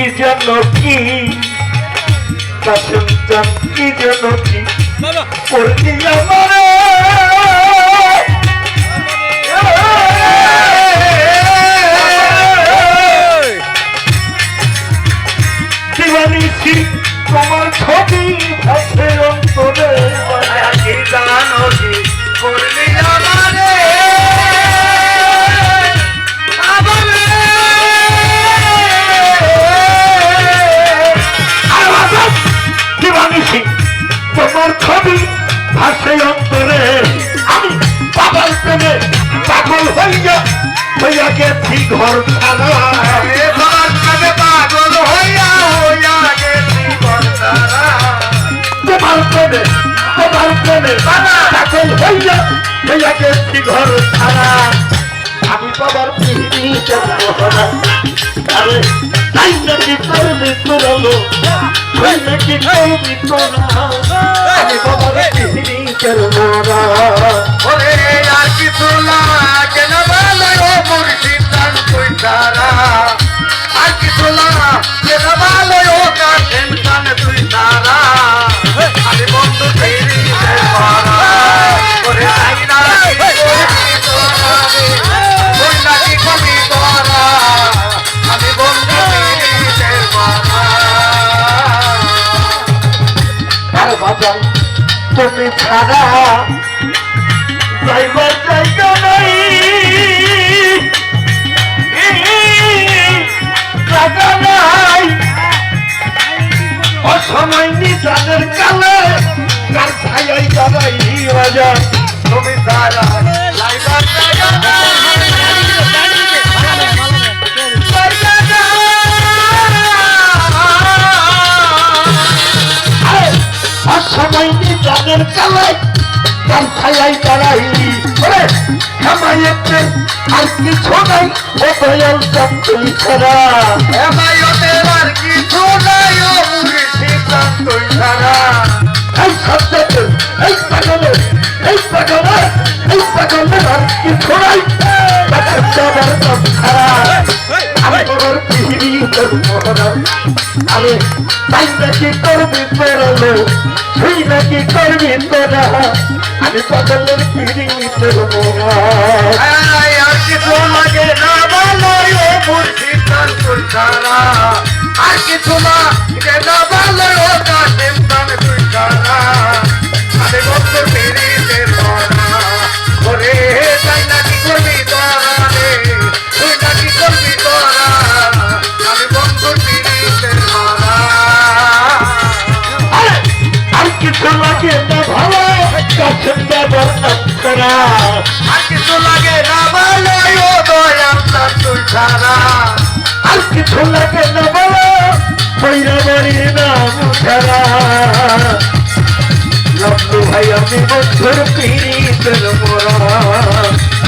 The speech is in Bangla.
কি যেন কি? কাসেম চান কি যেন কি? করবি আমারে। ঘর ছাড়া পাগল হইয়া হইয়া গেছি বর্ষারা তোমার প্রেমে তোমার প্রেমে পাগল হইয়া হইয়া গেছি ঘর ছাড়া আমি বাবার পিহিনি মহারা আরে তাই নাকি করবি তোরালো তাই নাকি করবি তোরা আমি বাবার পিহিনি মহারা ওরে আর কিছু বাবা তুমি ছাড়া যাইবার জায়গা নাই। জায়গা নাই। অসময় নিজানের কালে কার ছায়াই দাঁড়াই রাজা, তুমি লাইবার জায়গা অসময় নিজানের কালে কার ছায়াই দাঁড়াই। ওরে খামাইয়েতে আর কিছু নাই ও দয়াল চাম তুই ছাড়া। এমাইতের আর কিছু নাই ও মুর্শিদ তুই ছাড়া। এই সত্যতে এই পাগলে এই পাগলে এই পাগলে আর কিছু নাই আমি তোর পিহিরি তোর মহরা আরে তাই তোরালো সেই নাকি করবি তোরা? আমি পাগলের পিহিরি তোর আর কিছু লাগে না বলো দান তুই ছাড়া আর কিছু লাগে না বলো বৈরা বাড়ি না মুখারা ভাই, আমি বছর পিড়ি